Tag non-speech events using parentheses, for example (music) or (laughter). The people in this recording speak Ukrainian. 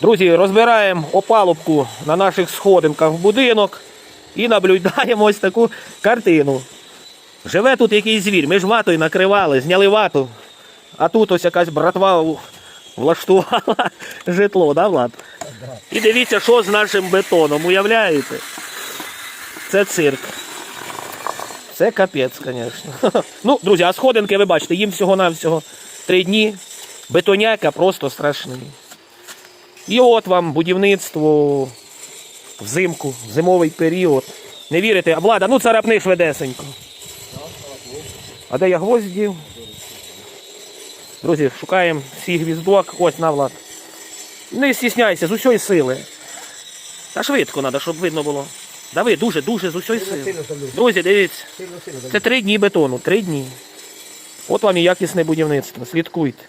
Друзі, розбираємо опалубку на наших сходинках в будинок і наблюдаємо ось таку картину. Живе тут якийсь звір. Ми ж ватою накривали, зняли вату. А тут ось якась братва влаштувала (laughs) житло, да, Влад? І дивіться, що з нашим бетоном, уявляєте? Це цирк. Це капець, звісно. (laughs) Ну, друзі, а сходинки ви бачите, їм всього-навсього три дні. Бетоняка просто страшний. І от вам будівництво взимку, зимовий період. Не вірите, а влада, ну царапни швидесенько. А де я гвоздь дів? Друзі, шукаємо свій гвіздок. Ось на влад. Не стісняйся, з усієї сили. Та швидко треба, щоб видно було. Дави, дуже, дуже з усієї сили. Друзі, дивіться. Це три дні бетону, три дні. От вам і якісне будівництво. Слідкуйте.